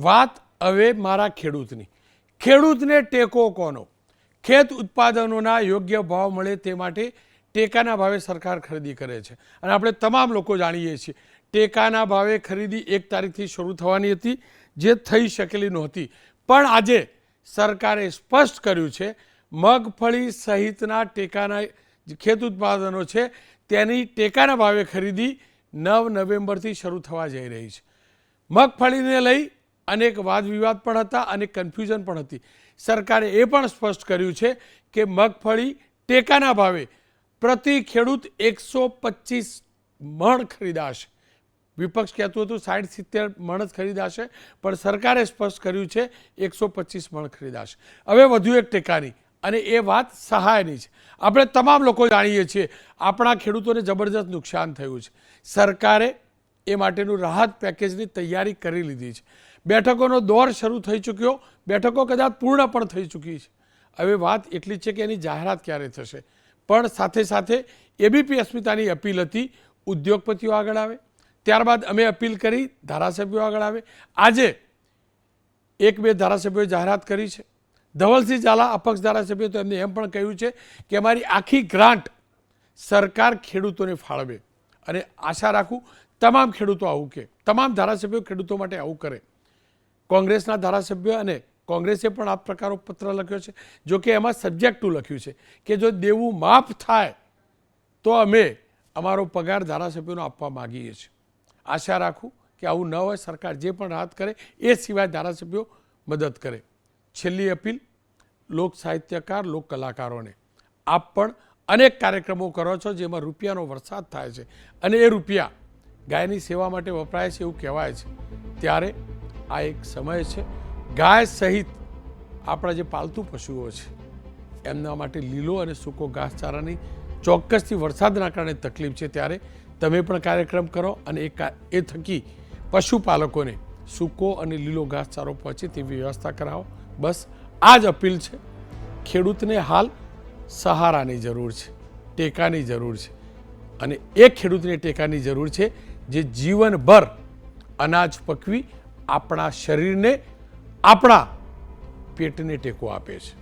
વાત હવે મારા ખેડૂતની. ખેડૂતને ટેકો કોનો? ખેત ઉત્પાદનોના યોગ્ય ભાવ મળે તે માટે ટેકાના ભાવે સરકાર ખરીદી કરે છે. અને આપણે તમામ લોકો જાણીએ છીએ, ટેકાના ભાવે ખરીદી એક તારીખથી શરૂ થવાની હતી, જે થઈ શકેલી નહોતી. પણ આજે સરકારે સ્પષ્ટ કર્યું છે, મગફળી સહિતના ટેકાના ખેત ઉત્પાદનો છે, તેની ટેકાના ભાવે ખરીદી નવ નવેમ્બરથી શરૂ થવા જઈ રહી છે. મગફળીને લઈ અનેક વાદ વિવાદ પણ હતા અને કન્ફ્યુઝન પણ હતી. સરકારે એ પણ સ્પષ્ટ કર્યું છે કે મગફળી ટેકાના ભાવે પ્રતિ ખેડૂત એકસો પચીસ મણ ખરીદાશે. વિપક્ષ કહેતું હતું સાઠ સિત્તેર મણ જ ખરીદાશે, પણ સરકારે સ્પષ્ટ કર્યું છે એકસો પચીસ મણ ખરીદાશે. હવે વધુ એક ટેકાની, અને એ વાત સહાયની છે. આપણે તમામ લોકો જાણીએ છીએ, આપણા ખેડૂતોને જબરજસ્ત નુકસાન થયું છે. સરકારે એ માટેનું રાહત પેકેજની તૈયારી કરી લીધી છે. બેઠકોનો દોર શરૂ થઈ ચૂક્યો. બેઠકો કદાચ પૂર્ણ પણ થઈ ચૂકી છે. હવે વાત એટલી છે કે એની જાહેરાત ક્યારે થશે? પણ સાથે સાથે એબીપી અસ્મિતાની અપીલ હતી, ઉદ્યોગપતિઓ આગળ આવે. ત્યારબાદ અમે અપીલ કરી, ધારાસભ્યો આગળ આવે. આજે એક બે ધારાસભ્યોએ જાહેરાત કરી છે. ધવલસિંહ ઝાલા, અપક્ષ ધારાસભ્યો, તો એમને એમ પણ કહ્યું છે કે અમારી આખી ગ્રાન્ટ સરકાર ખેડૂતોને ફાળવે. અને આશા રાખું તમામ ખેડૂતો આવું કે. તમામ ધારાસભ્યો ખેડૂતો માટે આવું કરે. કોંગ્રેસના ધારાસભ્ય અને કોંગ્રેસે પણ આ પ્રકારનો પત્ર લખ્યો છે. જો કે એમાં સબ્જેક્ટ ટુ લખ્યું છે કે જો દેવું માફ થાય, તો અમે અમારો પગાર ધારાસભ્યોનો આપવા માગીએ છીએ. આશા રાખું કે આવું ન હોય, સરકાર જે પણ રાહત કરે, એ સિવાય ધારાસભ્યો મદદ કરે. છેલ્લી અપીલ, લોક સાહિત્યકાર, લોક કલાકારોને. આપ પણ અનેક કાર્યક્રમો કરો છો જેમાં રૂપિયાનો વરસાદ થાય છે. અને એ રૂપિયા ગાયની સેવા માટે વપરાય છે એવું કહેવાય છે. ત્યારે આ એક સમય છે. ગાય સહિત આપણા જે પાલતુ પશુઓ છે, એમના માટે લીલો અને સૂકો ઘાસચારાની ચોક્કસથી વરસાદના કારણે તકલીફ છે. ત્યારે તમે પણ કાર્યક્રમ કરો અને એ એ થકી પશુપાલકોને સૂકો અને લીલો ઘાસચારો પહોંચે તેવી વ્યવસ્થા કરાવો. બસ, આ જ અપીલ છે. ખેડૂતને હાલ સહારાની જરૂર છે, ટેકાની જરૂર છે. અને એ ખેડૂતને ટેકાની જરૂર છે જે જીવનભર અનાજ પકવી આપણા શરીરને આપણા પેટને ટેકો આપે છે.